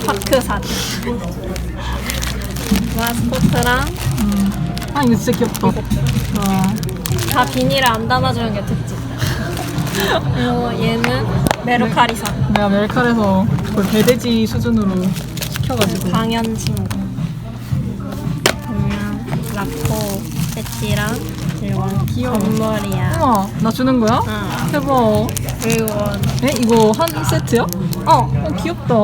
테마파크산. 마스코트랑 아 이거 진짜 귀엽다. 와. 다 비닐에 안 담아주는 게 특징. 그리고 얘는 메르카리산. 내가 멜칼에서 거의 배돼지 수준으로 시켜가지고. 강연 친구. 그냥 라코 배지랑 그리고 귀여워. 건머리야. 우와 나 주는 거야? 응. 대박. 그리고 에 이거 한 세트야? 어. 어 귀엽다.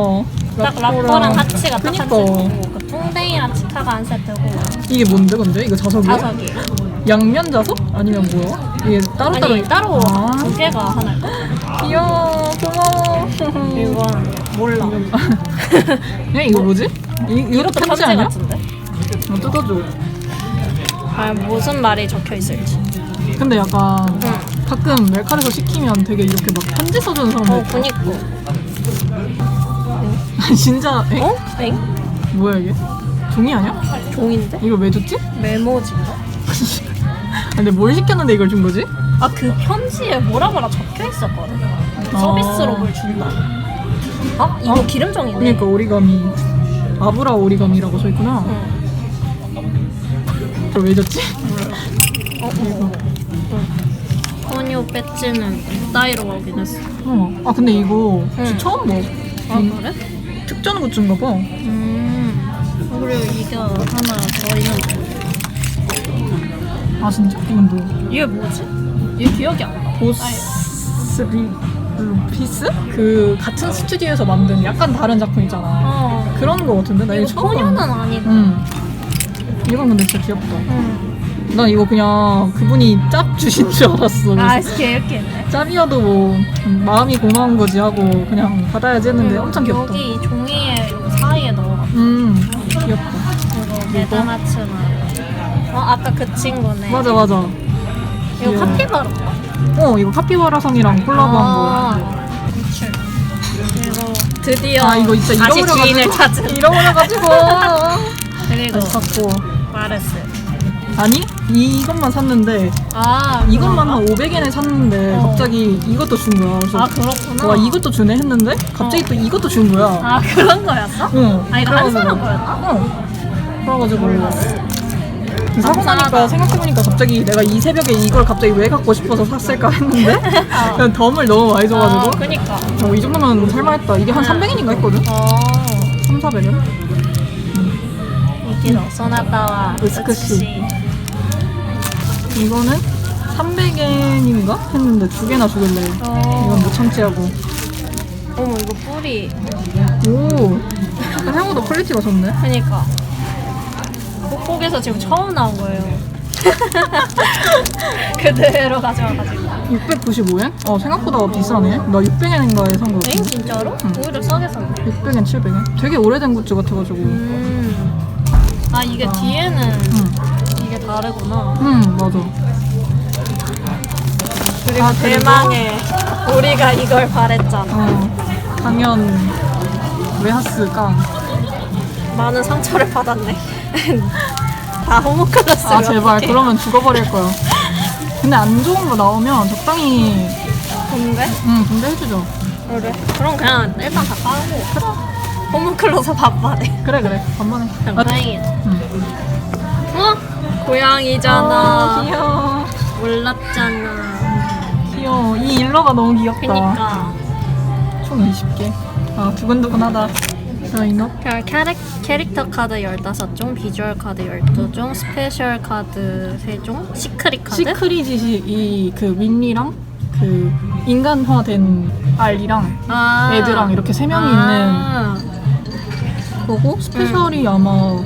딱 라코랑 하치가 딱 한 그니까. 세트고 그 뚱땡이랑 치카가 한 세트고 이게 뭔데 근데? 이거 자석이야? 자석이 양면 자석? 아니면 뭐야? 이게 따로 따로 아니 따로 아. 두 개가 하나 귀여워 고마워. 이건 몰라 야 이거 뭐지? 이, 이것도 이것도 편지 편지 아니야? 같은데? 어, 뜯어줘. 아 무슨 말이 적혀 있을지 근데 약간 응. 가끔 멜칼에서 시키면 되게 이렇게 막 편지 써주는 사람들 어. 그니까 진짜 에? 어? 엥? 뭐야 이게? 종이 아니야? 종인데? 이거 왜 줬지? 메모지인가? 근데 뭘 시켰는데 이걸 준 거지? 아 그 편지에 뭐라 뭐라 적혀 있었거든 서비스로 뭘 준다 어? 이거 어? 기름종이네 그러니까 오리가미 아브라 오리가미라고 써 있구나. 응. 그걸 왜 줬지? 어, 어, 어. 소녀 배지는 따위로 오긴 했어 어. 아 근데 이거 응. 진짜 처음 봐. 아 음, 그래? 특전 굿즈인가 봐. 음 그리고 이게 하나 더 있는데 아 진짜? 이건 뭐? 이게 뭐지? 이게 기억이 안 나. 보스 리 루피스? 그 같은 스튜디오에서 만든 약간 다른 작품 있잖아. 어. 그런 거 같은데 나 이거 이거 처음 봤는데. 아니고. 응. 이건 근데 진짜 귀엽다. 응. 난 이거 그냥 그분이 짭 주신 줄 알았어. 아, 이렇게 이렇게 했네. 짭이어도 뭐 마음이 고마운 거지 하고 그냥 받아야지 했는데 엄청 귀엽다. 여기 종이에 사이에 넣어놨고. 음 귀엽다. 그리고 메다마츠나. 어, 아까 그 친구네. 맞아 맞아. 이거 귀여워. 카피바라. 어 이거 카피바라 성이랑 콜라보한 아, 거. 그치. 그리고 드디어 아 이거 진짜 다시 잃어버려가지고 주인을 찾은. 잃어버려가지고 그리고 다시 샀고 마르스. 아니 이것만 샀는데 아, 이것만? 한 500엔에 샀는데 어. 갑자기 이것도 준 거야. 그래서 아, 그렇구나. 와 이것도 주네 했는데 갑자기 어. 또 이것도 준 거야. 아, 그런 거였어? 응. 아, 이거 한 그래가지고- 사람 거였나? 어. 그래가지고 사고. 나니까 생각해보니까 갑자기 내가 이 새벽에 이걸 갑자기 왜 갖고 싶어서 샀을까 했는데 그냥 덤을 너무 많이 아, 줘가지고 그니까. 어, 이 정도면 살만했다. 이게 한 응. 300엔인가 했거든? 어. 3, 400엔? 이기로 소나타와 으스크시. 이거는 300엔인가 했는데 두 개나 주길래 어. 이건 못 참지하고 어머 이거 뿌리. 오 생각보다 퀄리티가 좋네 그니까. 꼭꼭에서 지금 처음 나온 거예요. 그대로 가져와가지고. 695엔? 어 생각보다 비싸네 나 600엔인가에 산엥 진짜로? 오히려 싸게 샀네. 600엔, 700엔? 되게 오래된 굿즈 같아가지고 음. 아 이게 뒤에는 응, 이게 다르구나. 응 맞아 그리고 아, 그리고? 대망의 우리가 이걸 바랬잖아. 어 당연 웨하스 깡 많은 상처를 받았네. 다 호모클러스. 아 제발 그러면 죽어버릴 거야 근데 안 좋은 거 나오면 적당히 근데? 응 근데 해주죠 그래. 그럼 그냥 일단 다 까고. 그래. 호모클러스 밥바래. 그래 그래 반반해 아, 다행이다. 응. 어? 고양이잖아. 어, 귀여워 몰랐잖아. 귀여워 이 일러가 너무 귀엽다 그니까. 총 20개 아 두근두근하다 자별 캐릭, 캐릭터 카드 15종, 비주얼 카드 12종, 스페셜 카드 3종, 시크릿 카드? 시크릿이 이그 윈리랑 그 인간화된 알리랑 아. 애들랑 이렇게 세 명이 아. 거고 스페셜이 아마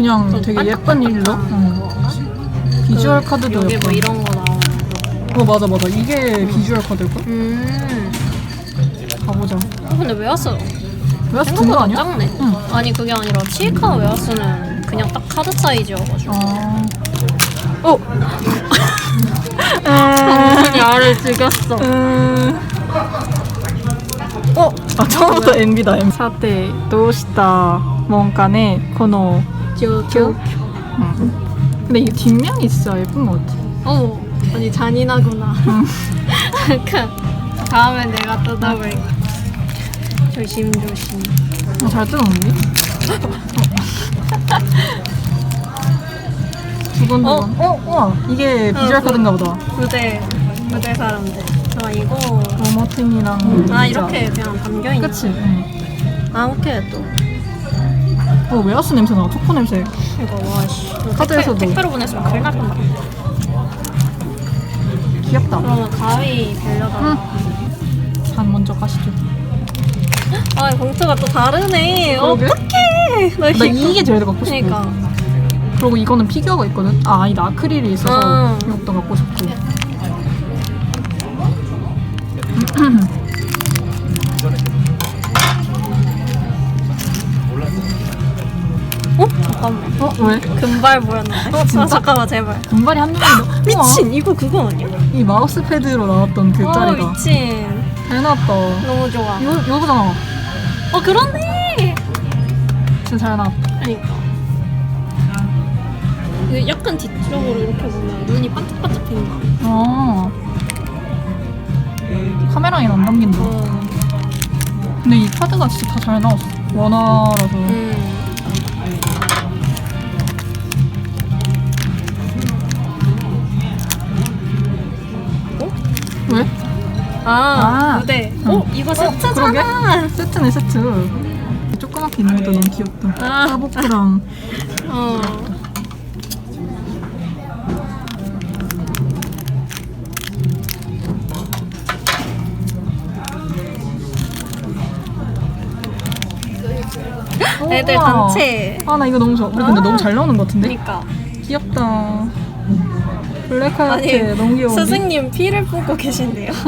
그냥 좀 되게 예쁜 반짝반짝한 응. 거가? 비주얼 그, 카드도 여기 예뻐 뭐 이런 거 나오는 거. 어 맞아 맞아 이게 비주얼 카드일걸? 음. 가보자 어, 근데 왜 왔어? 왜 든거 생각보다 아니야? 작네. 응. 아니 그게 아니라 치카 웨어스는 그냥 딱 카드 사이즈여가지고. 아... 어! 죽였어. 음... 어! 아 처음부터 도시타 뭔가네 코노 큐큐. 응. 근데 이게 뒷면이 진짜 예쁜 것 같아 어, 아니 잔인하구나. 응. 잠깐. 다음에 내가 뜯어볼게. 조심 조심. 어, 잘 뜯었는데? 두번 어? 두 번. 어? 우와 이게 비주얼 어, 카드인가 보다. 무대 무대 사람들. 아 이거 로머팅이랑 아 이렇게 그냥 담겨 있는. 그치? 응. 아 오케이 또. 어 웨하스 냄새 나. 초코 냄새. 이거 와씨. 카드에서도. 택배, 택배로 보냈으면 큰일 날 뻔다. 귀엽다. 그러면 가위 빌려달라. 응. 반 먼저 가시죠. 아 봉투가 또 다르네. 그러게. 어떡해. 나, 나 이게 제일 갖고 싶어. 그러니까. 그리고 이거는 피규어가 있거든. 아 아니다 아크릴이 있어서 어. 이것도 갖고 싶고. 잠깐만. 어 왜? 금발 보였는데. 어, 진짜? 아, 잠깐만 제발. 금발이 한 명이 더. 미친 이거 그거 아니야? 이 마우스 패드로 나왔던 그어 짤이다. 미친. 잘 나왔다. 너무 좋아. 이거 이거 보잖아. 어 그렇네. 진짜 잘 나왔다. 그러니까. 약간 뒤쪽으로 이렇게 보면 눈이 반짝반짝 빈다. 어. 카메라에는 안 담긴다. 어. 근데 이 카드가 진짜 다 잘 나왔어. 원화라서. 음. 아, 아. 무대. 응. 어 이거 세트잖아. 세트네 세트. 조그맣게 있는 것도 너무 귀엽다. 아. 하복부랑 어. 애들. 단체. 아나 이거 너무 좋아. 우리 근데 아. 너무 잘 나오는 것 같은데? 그러니까. 귀엽다. 블랙 아니 너무 귀여워. 스승님 피를 뿜고 계신데요.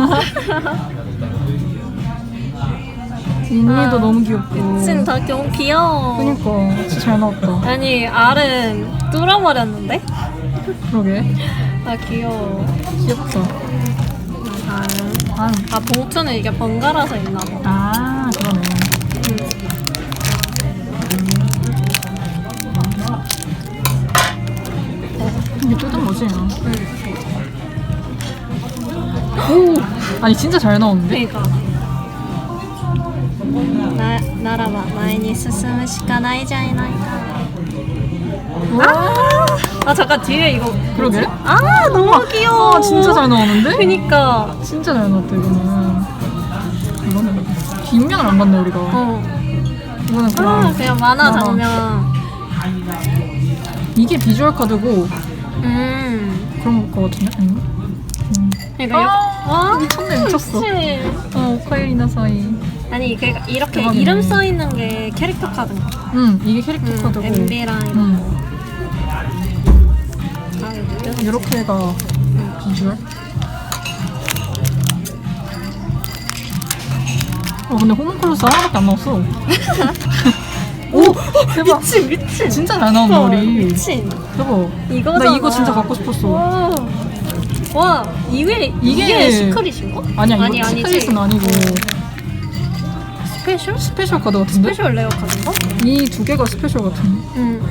인미도 아. 너무 귀엽고. 진다 너무 귀여워. 그니까 진짜 잘 나왔다. 아니 알은 뚫어버렸는데? 그러게. 아 귀여워. 귀엽다. 아, 아, 아 봉투는 이게 번갈아서 있나 봐. 아 이게 뜯은 거지? 음. 오! 아니 진짜 잘 나오는데? 그러니까. 나, 나라봐 前に進むしかないじゃいないか 와! 아 잠깐 뒤에 이거 그러게. 아 너무 귀여워 아 진짜 잘 나오는데? 그니까 진짜 잘 나왔다 이거는. 이거는 뒷면을 안 봤네 우리가. 어. 이거는 아 그냥 그냥 만화 만화. 장면 이게 비주얼 카드고 음 그런 거 같은데? 아닌가? 음. 그러니까 아, 와 미쳤네, 미쳤어. 그치. 어 오카에리나 사이. 아니 그 이렇게 대박이네. 이름 써 있는 게 캐릭터 카드인가 봐. 응 이게 캐릭터 음, 카드고. MB랑 이런 응. 거. 아, 이거. 이렇게가 비주얼. 어 근데 호문클로스 하나밖에 안 나왔어. 오 대박. 미친 미친 진짜 잘 나온다 어, 우리. 미친 대박. 이거잖아 나 이거 진짜 갖고 싶었어. 와, 와 이게 이게- 이게, 시크릿인가? 아니야 이거 아니, 아니지. 시크릿은 아니고 스페셜? 스페셜 카드 같은데? 스페셜 레어 카드인가? 이 두 개가 스페셜 같은데. 응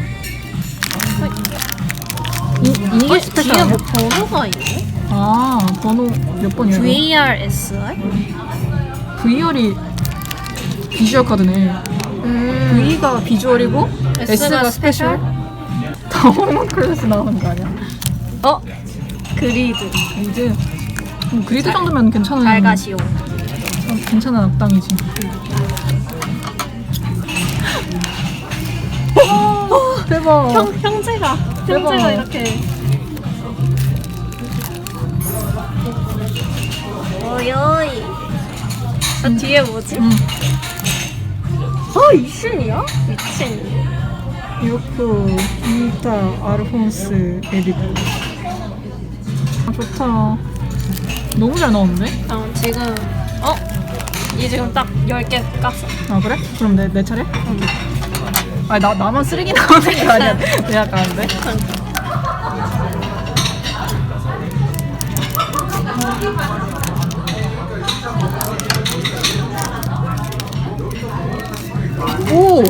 이, 이게 어, 스페셜 뒤에 아니야? 뭐 번호가 있네? 아 번호 몇 번이야? 이거? VRSR? VR이 비주얼 카드네. 음 V가 비주얼이고 S가 스페셜. 다 호문클로스 나오는 거 아니야? 어? 그리드 그리드. 음, 그리드 정도면 괜찮은. 잘 가시오 어, 괜찮은 악당이지. 어, 대박. 형, 형제가 대박. 형제가 이렇게 어여이 아 뒤에 뭐지? 응. 아 이순이야? 미친 요코, 이타, 아르폰스, 에디코. 아, 좋다. 너무 잘 나오는데? 어, 지금 어? 이 지금 딱 10개 깠어 아, 그래? 그럼 내, 내 차례? 응. 아니, 나, 나만 쓰레기 나오는 게 아니야. 내가 가는데? 오!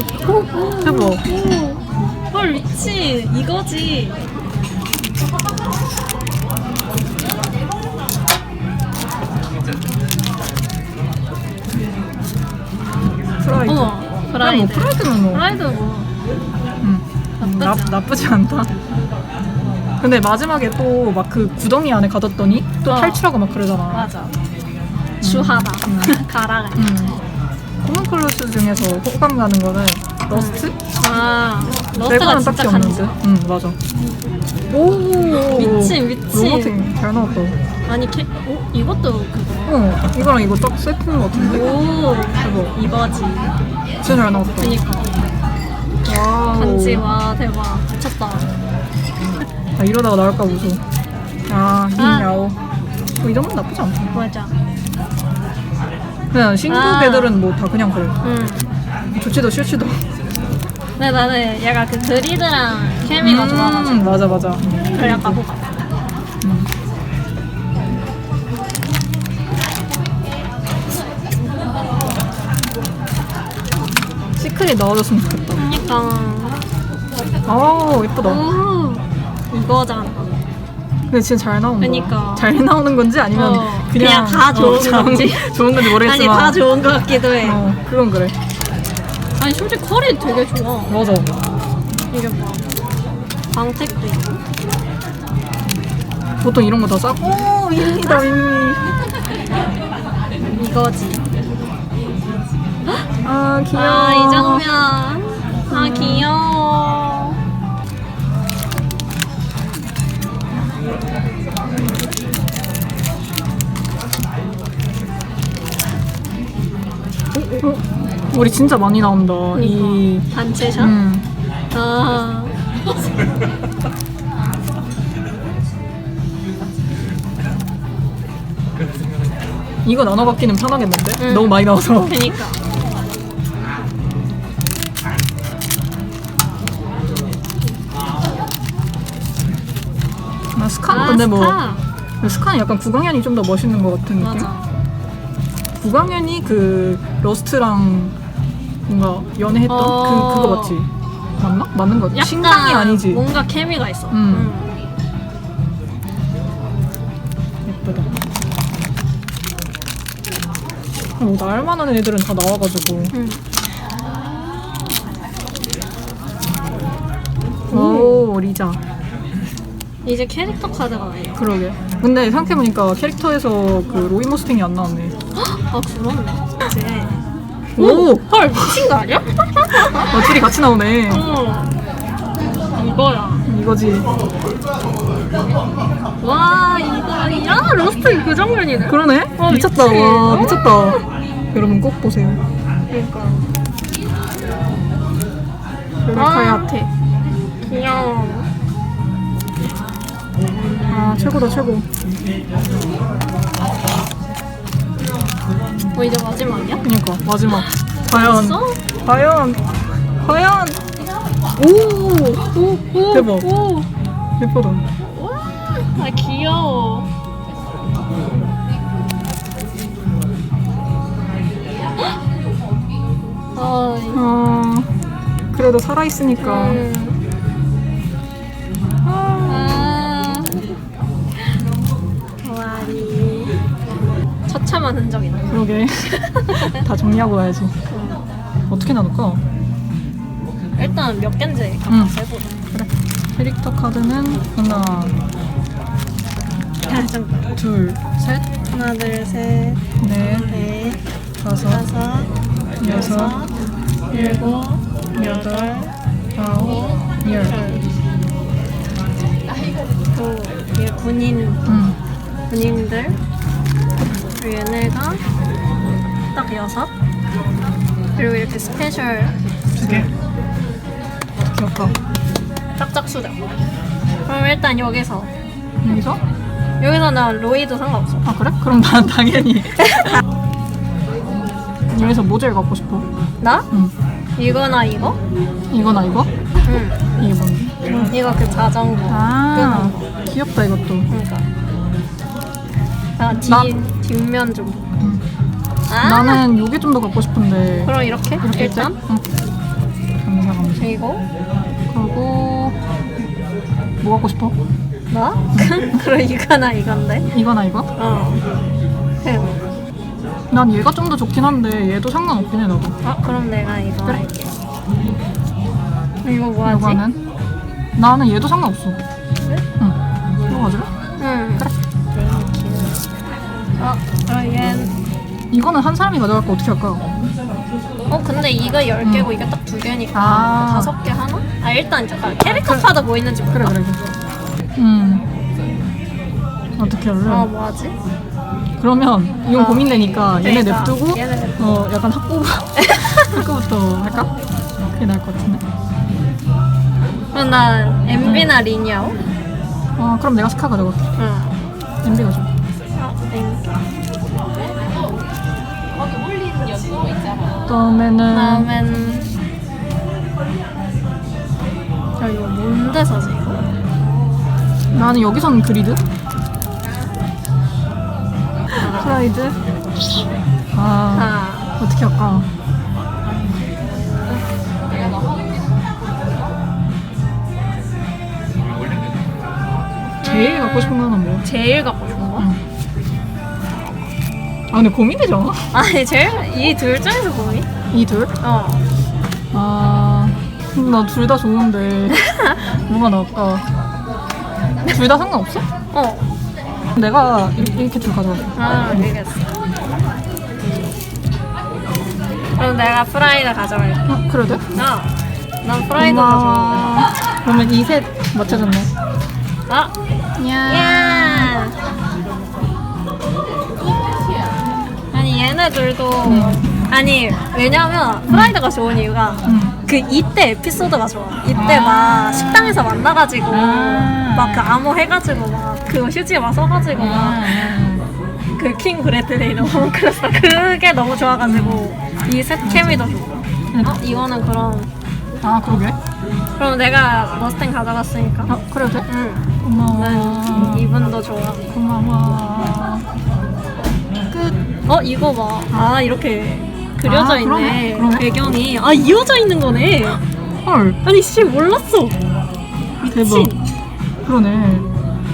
대박. 오, 헐 미친 이거지 프라이드. 어머 프라이드. 뭐 프라이드는 뭐 프라이드 뭐 음, 음, 나, 나쁘지 않아. 나쁘지 않다. 근데 마지막에 또 막 그 구덩이 안에 가뒀더니 또 어. 탈출하고 막 그러잖아. 맞아. 주하다. 가라가. 음. 코문클루스 중에서 호감 가는 거는 러스트? 아 러스트가 레고는 진짜 딱히 없는데. 간지. 응 맞아. 오 미친, 미친. 로보팅 잘 나왔다. 아니 캐. 어 이것도 그거. 어 이거랑 이거 딱 세트인 것 같은데. 오 대박. 이거지. 진짜 잘 나왔다. 그니까. 와우. 간지 와 대박. 미쳤다. 아, 이러다가 나올까 무서워. 아 아. 흰야오. 뭐이 정도는 나쁘지 않다. 맞아. 그냥 신국 아. 애들은 뭐 다 그냥 그래. 응. 좋지도 싫지도. 근데 나는 약간 그 그리드랑 케미가 좋아가지고 음, 맞아 맞아. 그래 약간 호감. 음. 시크릿 나와줬으면 좋겠다. 그니까. 아우 예쁘다. 오 이거잖아. 근데 진짜 잘 나온다. 그니까. 잘 나오는 건지 아니면 어, 그냥, 그냥 다 좋은 잘- 건지. 좋은 건지 아니 모르겠지만. 다 좋은 것 같기도 해. 어, 그건 그래. 아니 솔직히 컬이 되게 좋아. 맞아. 이게 뭐 광택도 있고. 보통 이런 거 다 싸고. 오, 윈미다, 윈미. 이거지. 아, 귀여워. 아 이 장면. 아 귀여워. 우리 진짜 많이 나온다. 이. 단체샷. 음. 아. 이거 나눠 받기는 편하겠는데? 응. 너무 많이 나와서. 그니까. 근데 뭐 스타. 스칸이 약간 구강현이 좀 더 멋있는 것 같은 느낌. 맞아. 구강현이 그 러스트랑 뭔가 연애했던 어. 그 그거 맞지? 맞나? 맞는 거 같아. 신강이 아니지. 뭔가 케미가 있어. 음. 예쁘다. 뭐 날만한 애들은 다 나와가지고. 음. 오 리자. 이제 캐릭터 카드가 나요. 그러게. 근데 생각해보니까 캐릭터에서 그 로이 모스팅이 안 나왔네. 아 그렇네. 이제. 오! 헐 미친 거 아니야? 어, 둘이 같이 나오네. 어. 이거야. 이거지. 와 이거 야 로스트 그 장면이네. 그러네? 어, 미쳤다. 미치. 와, 미쳤다. 여러분 꼭 보세요. 그러니까. 레카의 하테. 귀여워. 아, 최고다, 최고. 어 이제 마지막이야? 그니까, 마지막. 과연. 과연. 과연. 오! 오, 오, 대박. 오. 예쁘다. 와, 아 귀여워. 아, 아, 그래도 살아 있으니까. 음. 처참한 흔적이네. 그러게. 다 정리하고 가야지. 어떻게 나눌까? 일단 몇 개인지 응. 한번 해보자. 그래. 캐릭터 카드는 하나, 잠깐. 둘, 셋, 하나, 둘, 셋, 넷, 넷, 다섯, 다섯, 여섯, 일곱, 여덟, 아홉, 열. 또 이게 군인 응. 군인들 그리고 얘네가 딱 여섯 그리고 이렇게 스페셜 두 개. 귀엽다. 짝짝 수정 그럼 일단 여기서 여기서? 여기서는 로이도 상관없어 아 그래? 그럼 난 당연히 여기서 뭐 제일 갖고 싶어? 나? 응 이거나 이거? 이거나 이거? 응 이게 뭔데? 이거 그 자전거 아 끄는 거 귀엽다 이것도 그러니까 자, 뒤, 나- 뒷면 좀 응. 아! 나는 요게 좀 더 갖고 싶은데 그럼 이렇게? 이렇게 일단 응. 감사 감사 그리고 그리고 뭐 갖고 싶어? 나? 그럼 이거나 이건데 이거나 이거? 어. 그냥 난 얘가 좀 더 좋긴 한데 얘도 상관없긴 해 나도. 아 그럼 내가 이거 그래. 할게. 이거 뭐 하지? 이거는 나는 얘도 상관없어. 그래? 응. 이거 가질래? 응. 그래. 어, 그럼 얘. 이거는 한 사람이 가져갈 거 어떻게 할까? 어 근데 이거 10개고 이거 딱두 개니까 아. 다섯 개 하나? 아 일단 잠깐 캐릭터 카드 뭐 있는지 그래 볼까? 그래 그래. 음. 어떻게 할래? 어 뭐하지? 그러면 이건 어. 고민되니까 얘네 그러니까. 냅두고 얘네 냅두고. 어 약간 학부 학부부터 할까? 그게 나을 것 같은데. 그럼 나 MB나 리니아오? 어 그럼 내가 스카 가져갈게. 응. MB 가져. 아, MB. 그다음에는 그다음엔 야 이거 뭔데 사지 이거? 나는 여기선 그리드. 슬라이드. 아 아 어떻게 할까? 제일 갖고 싶은 거는 뭐? 제일 갖고? 아 근데 고민되지 않아? 아니 제일 이 둘 중에서 고민? 이 둘? 어. 아, 나 둘 다 좋은데 뭐가 나을까? 둘 다 상관없어? 어. 내가 이- 이렇게 둘 가져갈게. 아 알겠어. 그럼 내가 프라이드 가져갈게. 어, 그래 돼? 아, 난 프라이드. 고마워. 그러면 이 셋 맞춰줬네. 아, 야. 야. 아니 얘네들도 아니 왜냐면 프라이드가 좋은 이유가 응. 그 이때 에피소드가 좋아. 이때 아. 막 식당에서 만나가지고 아. 막 그 암호 해가지고 막 그 휴지 막 써가지고 막 그킹 브래들리는 홈클래스 그게 너무 좋아가지고 이셋 케미도 좋고. 어 이거는 그럼 아, 그러게. 그럼 내가 머스탱 가져갔으니까. 어, 그래 돼? 응. 고마워. 난 이분도 좋아. 고마워. 끝. 어 이거 봐. 아 이렇게 그려져 아, 있네. 그러네, 그러네. 배경이 아 이어져 있는 거네. 헐. 아니 씨 몰랐어. 대박. 미친. 그러네.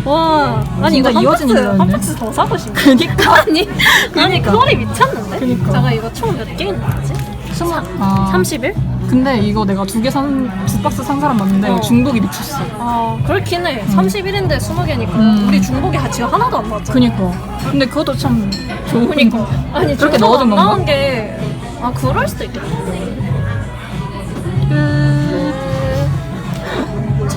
와 아니 이거 진짜 한 이어지는 박스 줄 한 알았네. 박스 더 사고 싶네. 그니까. 아니 아니 그니까. 컬이 미쳤는데. 그니까. 잠깐 이거 총 몇개 있는 거지? 스무. 아. 30일? 근데 이거 내가 두 개 산, 두 박스 산 사람 맞는데 어. 중독이 미쳤어. 아 그렇긴 해. 31인데 20개니까 음. 우리 중복이 지금 하나도 안 나왔잖아. 그니까. 근데 그것도 참 좋은 그니까. 아니 그렇게 넣어준 안 건가? 나온 게. 아 그럴 수도 있겠다. 끝.